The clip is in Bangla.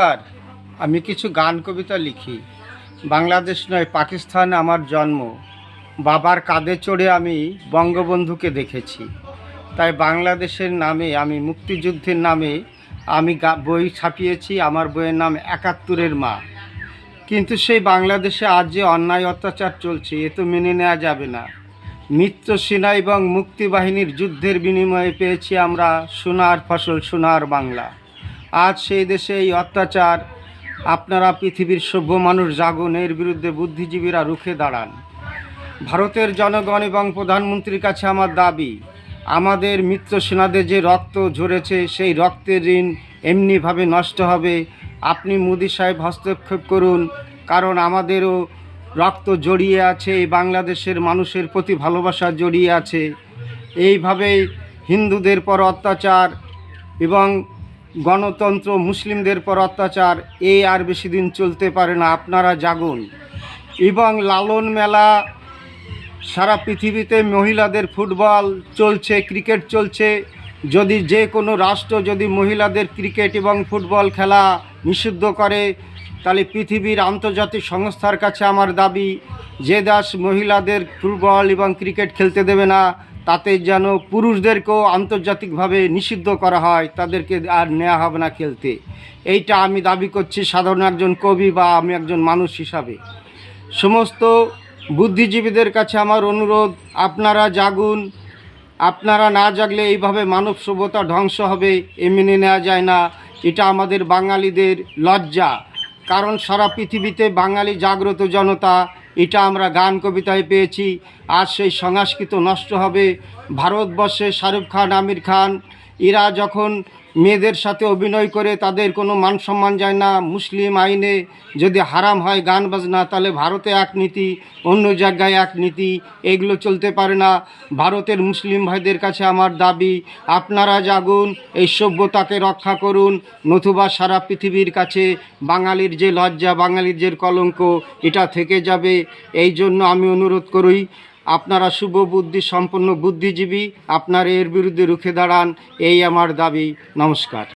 স্যার আমি কিছু গান কবিতা লিখি। বাংলাদেশ নয়, পাকিস্তান আমার জন্ম। বাবার কাঁধে চড়ে আমি বঙ্গবন্ধুকে দেখেছি। তাই বাংলাদেশের নামে আমি মুক্তিযুদ্ধের নামে আমি বই ছাপিয়েছি। আমার বইয়ের নাম একাত্তরের মা। কিন্তু সেই বাংলাদেশে আজ যে অন্যায় অত্যাচার চলছে, এ তো মেনে নেওয়া যাবে না। মিত্র সেনা এবং মুক্তিবাহিনীর যুদ্ধের বিনিময়ে পেয়েছি আমরা সোনার ফসল, সোনার বাংলা। আজ সেই দেশে এই অত্যাচার। আপনারা পৃথিবীর সভ্য মানুষ জাগুন এর বিরুদ্ধে বুদ্ধিজীবীরা রুখে দাঁড়ান। ভারতের জনগণ এবং প্রধানমন্ত্রীর কাছে আমার দাবি, আমাদের মিত্র সেনাদের যে রক্ত ঝরেছে, সেই রক্তের ঋণ এমনিভাবে নষ্ট হবে। আপনি মোদি সাহেব হস্তক্ষেপ করুন, কারণ আমাদেরও রক্ত জড়িয়ে আছে এই বাংলাদেশের মানুষের প্রতি ভালোবাসা জড়িয়ে আছে। এইভাবেই হিন্দুদের পর অত্যাচার এবং গণতন্ত্র মুসলিমদের পর অত্যাচার এই আর বেশি দিন চলতে পারে না, আপনারা জাগুন। এবং লালন মেলা, সারা পৃথিবীতে মহিলাদের ফুটবল চলছে, ক্রিকেট চলছে। যদি যে কোনো রাষ্ট্র যদি মহিলাদের ক্রিকেট এবং ফুটবল খেলা নিষিদ্ধ করে, তাহলে পৃথিবীর আন্তর্জাতিক সংস্থার কাছে আমার দাবি, যে দেশ মহিলাদের ফুটবল এবং ক্রিকেট খেলতে দেবে না তাতে যেন পুরুষদেরকেও আন্তর্জাতিকভাবে নিষিদ্ধ করা হয়, তাদেরকে আর নেওয়া হবে না খেলতে। এইটা আমি দাবি করছি সাধারণ একজন কবি বা আমি একজন মানুষ হিসাবে। সমস্ত বুদ্ধিজীবীদের কাছে আমার অনুরোধ, আপনারা জাগুন, আপনারা না জাগলে এইভাবে মানব সভ্যতা ধ্বংস হবে, এ মেনে নেওয়া যায় না। এটা আমাদের বাঙালিদের লজ্জা। কারণ সারা পৃথিবীতে বাঙালি জাগ্রত জনতা এটা আমরা গান কবিতায় পেয়েছি। আর সেই সংস্কৃত নষ্ট হবে। ভারতবর্ষে শাহরুখ খান, আমির খান, এরা যখন মেয়েদের সাথে অভিনয় করে তাদের কোনো মান সম্মান যায় না। মুসলিম আইনে যদি হারাম হয় গান বাজনা, তাহলে ভারতে এক নীতি, অন্য জায়গায় এক নীতি, এগুলো চলতে পারে না। ভারতের মুসলিম ভাইদের কাছে আমার দাবি, আপনারা জাগুন, এই সভ্যতাকে রক্ষা করুন। নতুবা সারা পৃথিবীর কাছে বাঙালির যে লজ্জা, বাঙালির যে কলঙ্ক, এটা থেকে যাবে। এই জন্য আমি অনুরোধ করি আপনারা শুভ বুদ্ধি সম্পন্ন বুদ্ধিজীবী আপনারা এর বিরুদ্ধে রুখে দাঁড়ান এই আমার দাবি। নমস্কার।